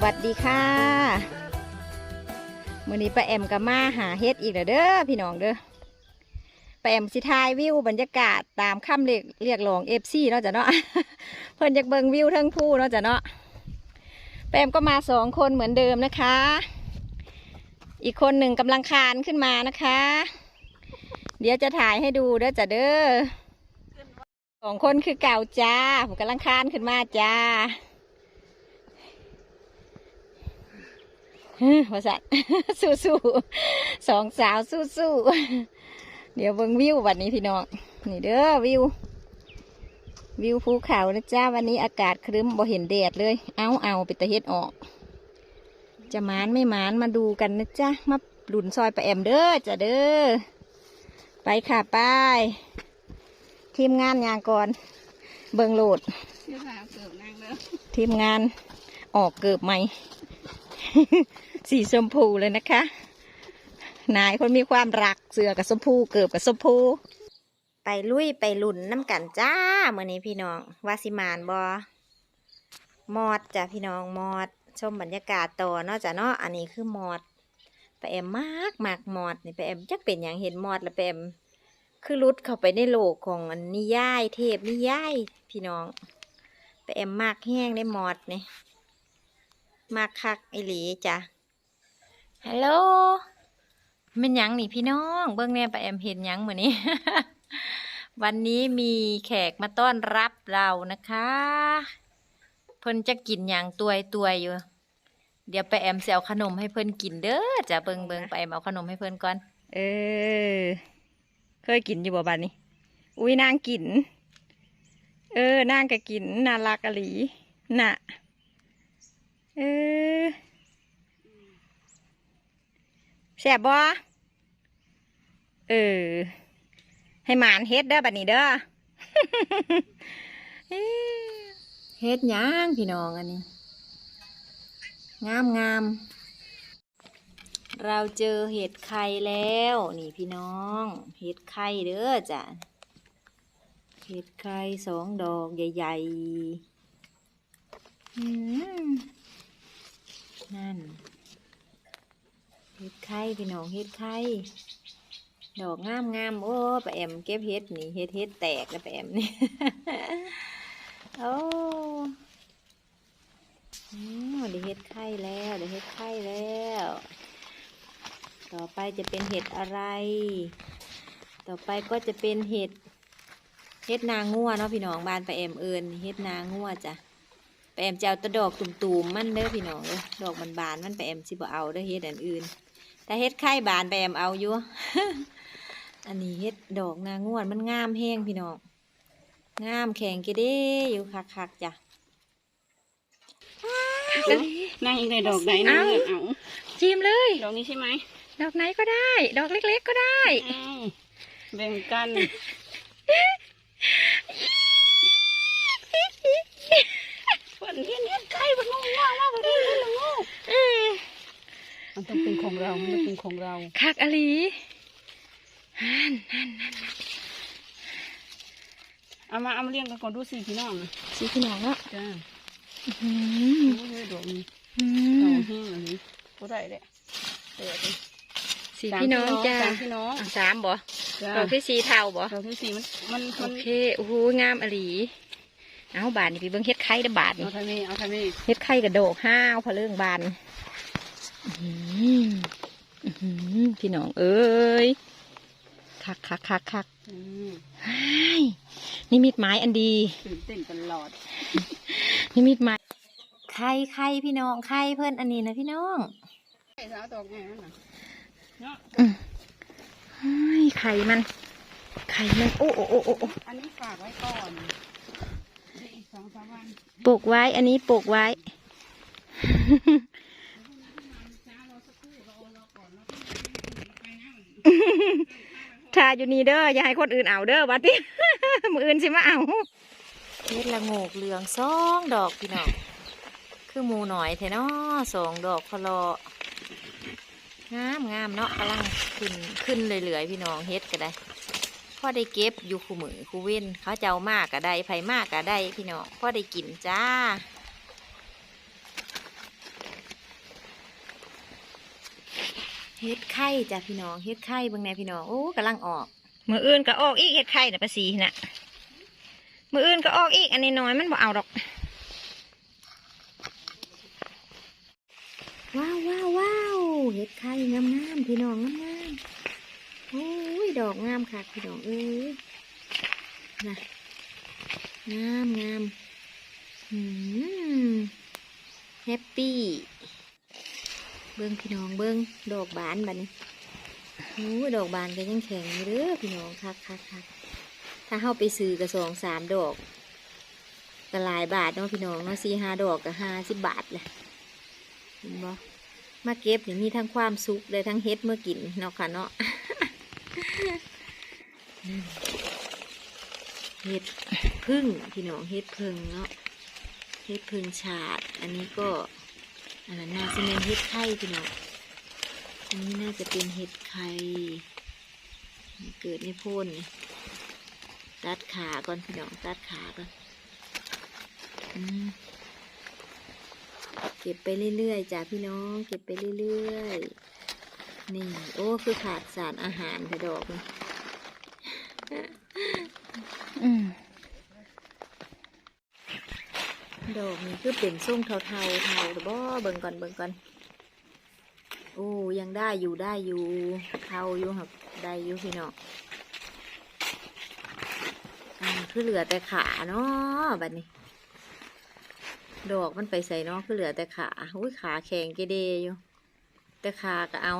วัสดีค่ะมื้อนี้ป้าแอมกับมาหาเฮ็ดอีกแล้วเด้อพี่น้องเด้อป้าแอมสิทายวิวบรรยากาศตามคำเรียกเรียกร้องเอฟซีเนาะจ้ะเนาะเพิ่นอยากเบิ่งวิวทั้งผู้เนาะจ้ะเนาะป้าแอมก็มาสองคนเหมือนเดิมนะคะ อีกคนหนึ่งกำลังคานขึ้นมานะคะ เดี๋ยวจะถ่ายให้ดูเด้อจ้ะเด้อสองคนคือเก่าจ้าผมกำลังคานขึ้นมาจ้า ว่าสัตว์สู้สู้ๆสองสาวสู้สู้ๆเดี๋ยวเบิ่งวิววันนี้พี่น้องนี่เด้อวิว วิวภูเขานะจ้าวันนี้อากาศครึ้มบ่เห็นแดดเลย เอาเอาไปตะเฮ็ดออก จะหมานไม่หมานมาดูกันนะจ้ามาหลุนซอยไปแอมเด้อจ้ะเด้อไปค่ะไป้ายทีมงานยางก่อน เบิงโหลด ที่สาวเกิดนางแล้วทีมงานออกเกือบใหม่ สีชมพูเลยนะคะ นายคนมีความรักเสือกับชมพูเกือบกับชมพู ไปลุยไปลุ่นน้ำกันจ้าเมื่อนี้พี่น้องวาสิมานบอมอดจ้ะพี่น้องมอด ชมบรรยากาศต่อเนาะจ้ะเนาะอันนี้คือมอดไปแอมมากมากมอดนี่ไปแอมจักเป็นอย่างเห็นมอดแล้วไปแอมคือรุดเข้าไปในโลกของอันนิยายเทพนิยายพี่น้อง ไปแอมมากแห้งได้มอดนี่มากคักไอหลีจ้ะ ฮัลโหลเป็นยังนี่พี่น้อง เบิ้องแน่ไปแอมเห็นยังเหมือนนี้ วันนี้มีแขกมาต้อนรับเรานะคะเพิ่นจะกินยังตัวยตัวยอยู่ เดี๋ยวไปแอมเสียขนมให้เพิ่นกินเด้อจ้ะเบิ้งเบิ้งไปแอมเอาขนมให้เพิ่นก่อน เออ เคยกินอยู่บ่บัดนี้ อุ้ยนางกิน เออนางก็กินน่ารักอะหลีน่ะ เออ แซ่บบ่เออ ให้หมานเฮ็ดเด้อบัดนี้เด้อเฮ็ดหยังพี่น้องอันนี้ งามงามเราเจอเห็ดไข่แล้ว นี่พี่น้อง เห็ดไข่เด้อจ้ะเห็ดไข่สองดอกใหญ่ๆอืมนั่น เห็ดไข่พี่น้องเห็ดไข่ดอกงามงามโอ้ปะแอมเก็บเห็ดนี่เห็ดเห็ดแตกแล้วปะแอมนี่โอ้อืมได้เห็ดไข่แล้วได้เห็ดไข่แล้ว ต่อไปจะเป็นเห็ดอะไร ต่อไปก็จะเป็นเห็ดเฮ็ดนางงัวเนาะพี่น้องบานไปแอมเอิญเฮ็ดนางงัวจ้ะไปแอมจะเอาตะดอกตุ่มๆมันเด้อพี่น้องเด้อดอกบานๆมันไปแอมสิบ่เอาเด้อเฮ็ดอันอื่น แต่เฮ็ดไข่บานไปาแอมเอาอยู่ อันนี้เฮ็ดดอกนางงัวมันงามแห้งพี่น้อง งามแข็งกระเด้อยู่คักๆจ้ะนั่งอีกในดอกไหนนะเอ้าเอาชิมเลย ดอกนี้ใช่ไหม ดอกไหนก็ได้ ดอกเล็กๆก็ได้เอาแบ่งกันเปิดเห็นเห็นไก่มันงงว่าว่าเปิดเห็นเห็นงู มันต้องเป็นของเรา มันต้องเป็นของเราคักอลีเอามาเอามาเลี้ยงกันก่อนดูสิพี่น้องนะสีพี่น้องเนาะจ้าอื้อหือโอ้ยดอกนี้อืดอมกแห้งอันนี้ก็ได้แหละเปิดเลยสีพี่น้องจ้าสามพี่น้องอะสามบ่จ้าดอกที่สีเทาบ่ดอกที่สี่มันมันโอมันเคโอ้โหงามอลีเอาบานนี่พี่เบิ้งเฮ็ดไข่เด้อบาทเอานี่ทางนี้เอาทางนี้เฮ็ดไข่กระโดกห้าวพะเรื่องบานอื้อหืออื้อหือ พี่น้องเอ้ยคักคักคักคักอืมไอ้ยนี่มีดไม้อันดีตื่นเต้นตลอดนี่มีดไม้ไข่ไข่พี่น้องไข่เพิ่นอันนี้นะพี่น้องไอ้สาวดอกไงนั่นน่ะเนาะอืมไอ้ยไข่มัน ไข่มันโอ้โอ้โอ้โอ้โอ้อันนี้ฝากไว้ก่อนเดี๋ยวอีกสองสามวันปลูกไว้ อันนี้ปลูกไว้ ถ้าอยู่นี่เด้ออย่าให้คนอื่นเอาเด้อบัดนี้มืออื่นสิมาเอาเฮ็ดละโงกเหลืองสองดอกพี่น้องคือหมูหน่อยแท้เนาะสองดอกพะเลงามงามเนาะกำลังขึ้นขึ้นเรื่อยๆพี่น้องเฮ็ดก็ได้พ่อได้เก็บอยู่คู่มือคู่เว้นเขาเจ้ามากก็ได้ไผมากก็ได้พี่น้องพ่อได้กินจ้า เฮ็ดไข่จ้ะพี่น้องเฮ็ดไข่เบิ่งแหน่พี่น้องโอ้กำลังออกมืออื่นก็ออกอีกเฮ็ดไข่น่ะประสีน่ะมืออื่นก็ออกอีกอันนี้น้อยมันบ่เอาดอกว้าวว้าวว้าวเฮ็ดไข่งามงามๆพี่น้องงามงามๆโอ้ยดอกงามค่ะพี่น้องเอ้ยนะงามงามอืมแฮปปี้เบิ้งพี่น้องเบิ้งดอกบานบัดนี้โอ้ยดอกบานก็ยังแข็งอยู่เด้อพี่น้องคักคักคักถ้าเข้าไปซื้อกระสองสามดอกก็หลายบาทเนาะพี่น้องเนาะสี่ห้าดอกก็ห้าสิบบาทแหละเห็นบ่มาเก็บนี่มีทั้งความสุขเลยทั้งเฮ็ดเมื่อกินเนาะค่ะเนาะเฮ็ดพึ่งพี่น้องเฮ็ดพึ่งเนาะเฮ็ดพึ่งฉาด อันนี้ก็ อันนั้นน่าจะเป็นเฮ็ดไข่พี่น้องอันนี้น่าจะเป็นเฮ็ดไข่เกิดในโพ่นนี่ตัดขาก่อนพี่น้องตัดขาก่อนอเก็บไปเรื่อยๆจ้ะพี่น้อง เก็บไปเรื่อยๆ นี่ โอ้คือขาดสารอาหารกระดอกนี่ ดอกนี่คือเป็นส้มเทาๆเทาเทาหรือบ่เบิ่งก่อนเบิ่งก่อนโอ้ยังได้อยู่ได้อยู่เทาอยู่ครับได้อยู่พี่น้องอ่าคือเหลือแต่ขาเนาะบัดนี้ ดอกมันไปใส่เนาะคือเหลือแต่ขาอุ้ยขาแข็งเกเดอยู่แต่ขาก็เอา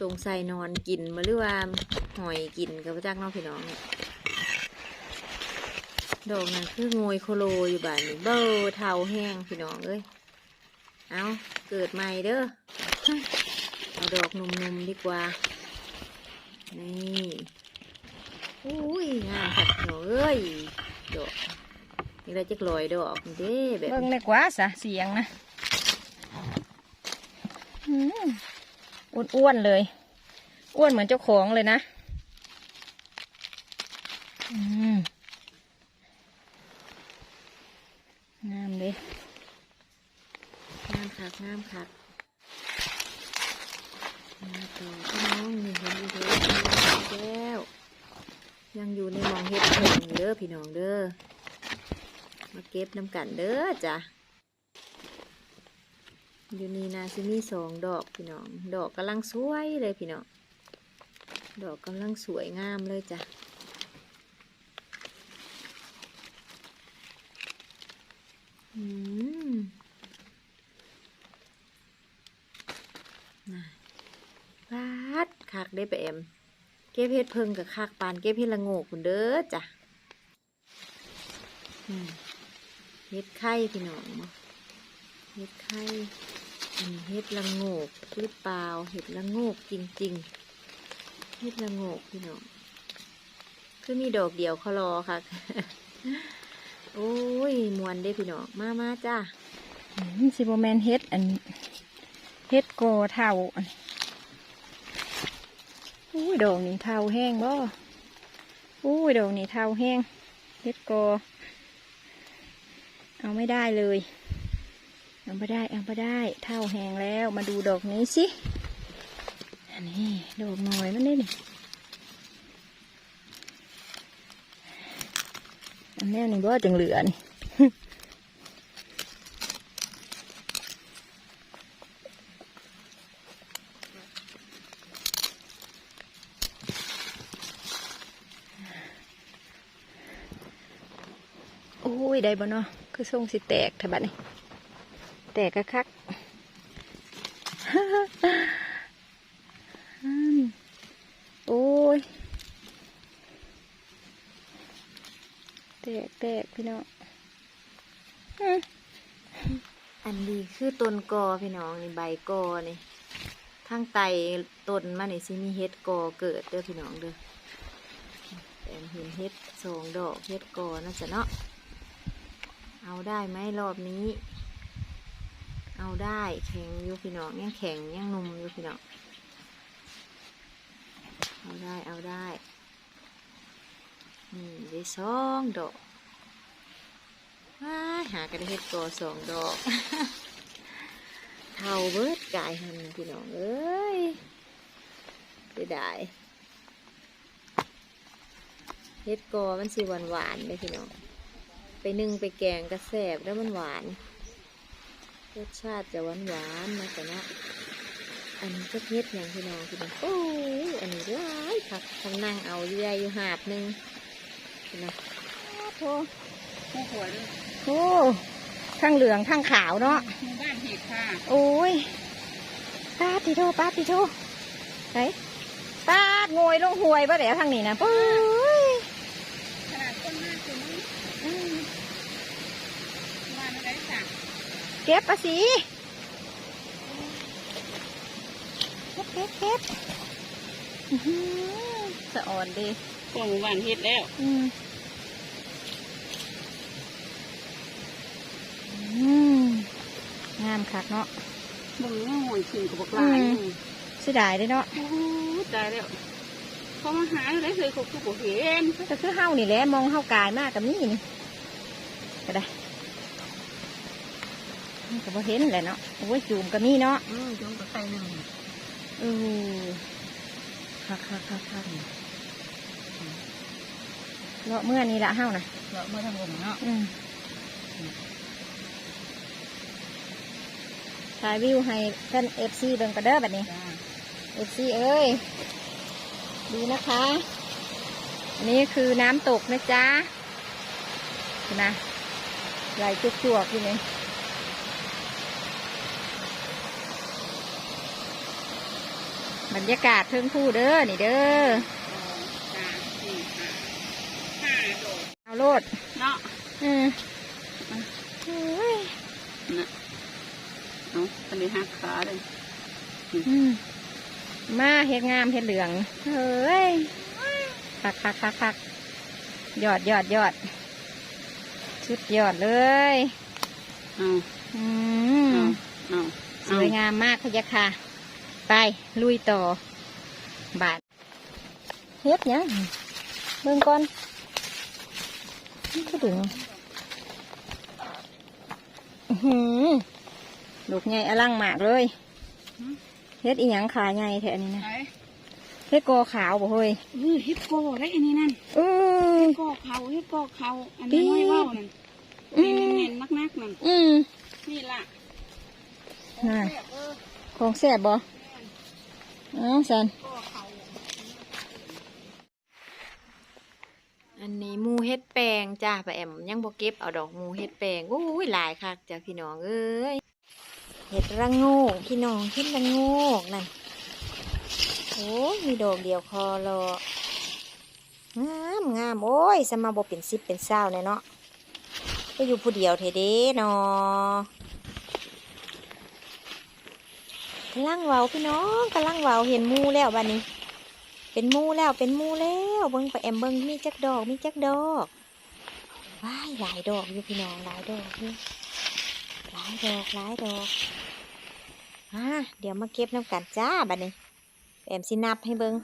สงสัยนอนกินมาหรือว่าหอยกินกับพระจักเน้องพี่น้องเนี่ย ดอกนั้นคือโงยโคโลอยู่บ้านนี้เบ้อเทาแห้งพี่น้องเอ้ยเอาเกิดใหม่เด้อเอาดอกนุ่มๆดีกว่า นี่อุ้ยงามค่ะพี่น้องเอ้ยดอกนี่เราจะลอยดอกนี่เด้แบบเบิ่งเลยกว่าสะเสียงนะอืมอ้วนๆเลย อ้วนเหมือนเจ้าของเลยนะ อืมงามเลย งามคักงามคักมาต่อพี่น้องนี่เห็นอยู่เด้อแล้ว ยังอยู่ในหมองเห็ดเพิ่งเด้อพี่น้องเด้อ มาเก็บน้ำกันเด้อจ้ะ อยู่นี่นาซิมีสองดอกพี่น้อง ดอกกำลังสวยเลยพี่น้อง ดอกกำลังสวยงามเลยจ้ะอืมน่ะปาดคัก ได้ไปเอ็มเก็บเห็ดเพิงกับคักปานเก็บเห็ดละโงกคุณเด้อจ้ะเห็ดไข่พี่น้องเห็ดไข่เห็ดละโงกหรือเปล่าเห็ดละโงกจริง ๆเห็ดละโงกพี่น้องคือมีดอกเดียวเขารอค่ะ โอ้ยมวนได้พี่น้องมามาจ้าอืมสิบแมนเฮ็ดอันเฮ็ดโกเท่า อุ้ยดอกนี่เท่าแห้งบ่อุ้ยดอกนี่เท่าแห้งเฮ็ดโกเอาไม่ได้เลย เอาไม่ได้ เอาไม่ได้ เท่าแห้งแล้ว มาดูดอกนี้สิ อันนี้ดอกหน่อยมันได้นี่อันแนี้นี่บ่จังเหลือนี่ ได้บ่เนาะคือทรงสิแตกแถบัดนี้ แตกกะคักอืมโอ้ย แตกแตกพี่น้องอืมอันนี้คือต้นกอพี่น้องนี่ใบกอนี่ทางไตต้นมันนี่สิมีเห็ดกอเกิดเด้อพี่น้องเด้อแต่เห็นเห็ดสองดอกเห็ดกอน่าจะเนาะ เอาได้ไหมรอบนี้ เอาได้แข็งยูพี่น้องยังแข็งยังนุ่มยูพี่น้องเอาได้เอาได้นี่ได้สองดอกว้าหากันได้เห็ดกอสองดอกเท่าเบิดกายหันพี่น้องเอ้ยเสียดายเฮ็ดกอมันสิหวานหวานๆเลยพี่น้อง ไปนึ่งไปแกงกระแสบแล้วมันหวาน รสชาติจะหวานหวานๆนะแต่เนาะอันนี้ก็เฮ็ดอย่างพี่น้องพี่น้องโอ้ยอันนี้ร้ายค่ะทำนั่งเอาเยื่ออยู่หาดหนึงพี่น้องโอ้ผู้ป่วยด้วยโหทั้งเหลืองทั้งขาวเนาะหมู่บ้านเห็ดค่ะ โอ้ยป้าติโทป้าติโทไหนป้าดงวยลงหวยป่ะเดี๋ยวทางนี้นะปุ้ย ขนาดต้นมากคือมัน อืม มาอะไรจ้ะ เก็บปะสิเก็บเก็บเก็บอื้อหือสะอ่อนดีพวกหมู่บ้านเห็ดแล้วอืมอืมงามคักเนาะมึงง่วยขึ้นกับบอกหลายอืมเสียดายเด้เนาะโอ้ตายแล้วเขามาหาอะไรเคยเขาคือบอกเห็นก็คือเฮานี่แหละมองเฮากายมากกับนี่นี่ก็ได้มัน ก็บ่เห็นแหละเนาะโอ้ยจูมก็มีเนาะอืมจงกับไตหนึ่งเออคักคักคักคักเลาะเมื่อนี้ละเฮานะเราเมื่อทำผมเนาะอืมถ่ายวิวให้ท่านเอฟซีเบิ่งกระเด้อแบบนี้ จ้าเอฟซีเอ้ยดูนะคะ อันนี้คือน้ำตกนะจ๊ะเห็นไหมไหลจุกจวกๆอยู่นี่ บรรยากาศเทิงผู้เด้อนี่เด้อสองสามสี่ห้าห้าโดดเอาโลดเนาะอืมโอ้ยนะเอาอันนี้หักขาเลยอืมมาเฮ็ดงามเฮ็ดเหลืองเฮ้ยคักคักคักคักยอดยอดยอดชุดยอดเลยเอาอืมเอาเอาสวยงามมากพะยะค่ะ ไป ลุยต่อบาทเฮ็ดหยังเบิ่งก่อนนี่ก็ดึงอื้อหือลูกใหญ่อลังมากเลยเฮ็ดอีหยังขาใหญ่แท้อันนี้นะไหนเฮ็ดกอขาวบ่เฮ้ยเออเฮ็ดโกได้อันนี้นั่นเออก็เขาเฮ็ดก็เขาอันนี้น้อยเว่านั่นอืนี่มเน้นๆนักๆนั่นอืมนี่ล่ะน่ะเออของแซ่บบ่เอ้าสันอันนี้มูเฮ็ดแปลงจ้าป้าแอมยังบ่เก็บเอาดอกมูเฮ็ดแปลงโอ้ยหลายคักจ้าพี่น้องเอ้ยเฮ็ดระงกพี่น้องเฮ็ดระงกนั่นโอ้ยมีดอกเดียวคอรองามงามโอ้ยสมาบเป็นสิบเป็นเศร้าเนาะก็อยู่ผู้เดียวเทเด้เนาะ กำลังเว้าพี่น้องกำลังเว้าเห็นมูแล้วบัดนี้ เป็นมูแล้วเป็นมูแล้วเบิ้งไปแอมเบิ้งมีจักดอกมีจักดอกว้ายหลายดอกอยู่พี่น้องหลายดอกอยู่หลายดอกหลายดอกอ่าเดี๋ยวมาเก็บน้ำกันจ้าบัดนี้แอมสินับให้เบิ้ง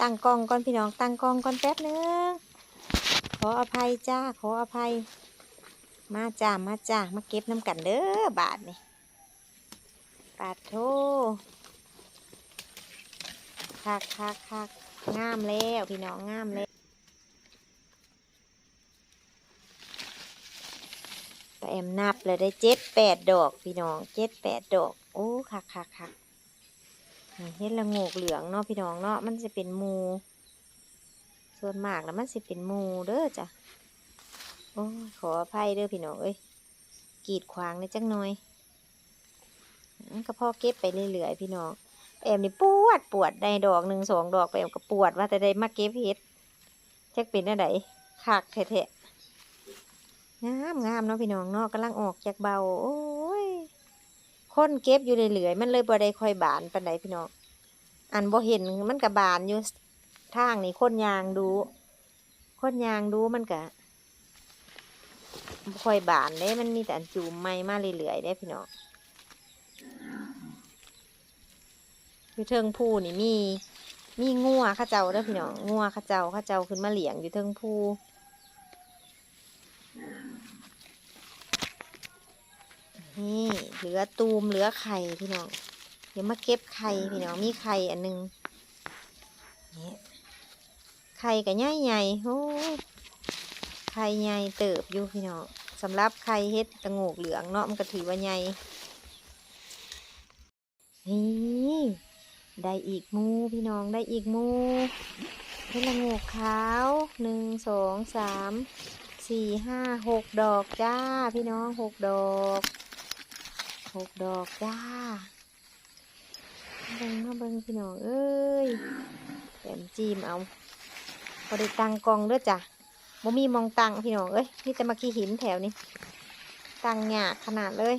ตั้งกล้องก่อนพี่น้องตั้งกล้องก่อนแป๊บนึงขออภัยจ้าขออภัย มาจ้ามาจ้ามาเก็บน้ำกันเด้อบาทนี่ ปาดโทคักคักคักงามแล้วพี่น้องงามแล้วแต่แอมนับเลยได้เจ็ดแปดดอกพี่น้องเจ็ดแปดดอก โอ้คักคักคักเฮ็ดละงกเหลืองเนาะพี่น้องเนาะมันจะเป็นมู ส่วนมากแล้วมันสิเป็นมูเด้อจ้ะโอ้ขออภัยเด้อพี่น้องเอ้ยกีดขวางในจังหน่อย ก็พอเก็บไปเรื่อยๆพี่น้องแอมนี่ปวดปวดได้ดอกหนึ่งสองดอกไปแอมก็ปวดว่าแต่ได้มาเก็บเห็ดจักเป็นอะไรคักแท้ๆงามงามเนาะพี่น้องเนาะกำลังออกจากเบาโอ้ยคนเก็บอยู่เรื่อยๆมันเลยบ่ได้ค่อยบานปานใดพี่น้องอันบ่เห็นมันกับบานอยู่ทางนี่คนยางดูคนยางดูมันกะค่อยบานเด้มันมีแต่อันจูมไม่มาเรื่อยๆได้พี่น้อง อยู่เทิงภูนี่มี มีงัวข้าเจ้าเด้อพี่น้องงัวข้าเจ้าข้าเจ้าขึ้นมาเหลียงอยู่เทิงภูนี่เหลือตูมเหลือไข่พี่น้องเดี๋ยวมาเก็บไข่พี่น้องมีไข่อันหนึงนี่ไข่กับใหญ่ใหญ่โอ้ไข่ใหญ่เติบอยู่พี่น้องสำหรับไข่เฮ็ดตะโงกเหลืองเนาะมันก็ถือว่าใหญ่นี่ ได้อีกมูพี่น้องได้อีกมูเฮ็ดละงกขาวหนึ่งสองสามสี่ห้าหกดอกจ้า พี่น้องหกดอกหกดอกจ้าเบิ่งมาเบิ่งพี่น้องเอ้ยแต้มจีมเอาพอได้ตังกองด้อจ้ะบ่มีมองตังพี่น้องเอ้ยนี่แต่มาขี้หินแถวนี้ ตังหยาขนาดเลย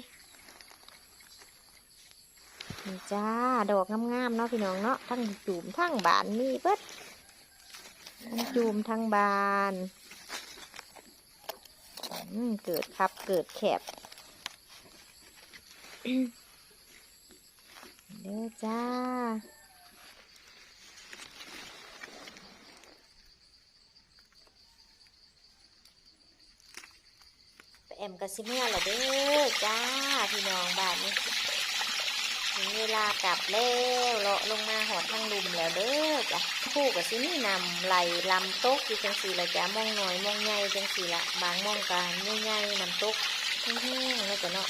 นี่จ้า ดอกงามๆเนาะพี่น้องเนาะทั้งจูมทั้งบานนี่เบิดทั้งจูมทั้งบานเกิดครับเกิดแคบเด้อจ้าแอมกระซิเมื่อละเด้อจ้า พี่น้องบ้านนี้ ถึงเวลากลับแล้วเลาะลงมาหอดทางลุมแล้วเด้อจ้ะคู่กับซินี่นำไหลลำตกอยู่จังสีละจ้ะมองหน่อยมองใหญ่จังสีละบางมองกันใหญ่ๆนำตกแห้งๆแล้วจ้ะเนาะ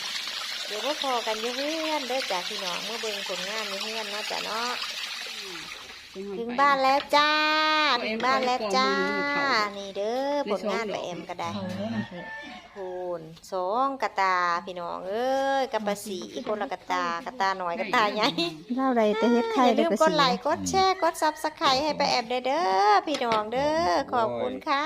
เดี๋ยวมาพอกันยู่เพื่อนเด้อจ้ะพี่น้องเมื่อเบิ่งผลงานยู่เพื่อนเนาะจ้ะเนาะ ถึงบ้านแล้วจ้า ถึงบ้านแล้วจ้า นี่เด้อผลงานไปเอ็มก็ได้พูนสองกระตาพี่น้องเอ้ยกระปะสีคนละกระตากระตาหน่อยกระตาใหญ่เล่าใดแต่เฮ็ดไข่อย่าได้ลืมกระกสีดไลค์กดแชร์กดซับสไครต์ให้ไปแอมเด้อเด้อพี่น้องเด้อขอบคุณค่ะ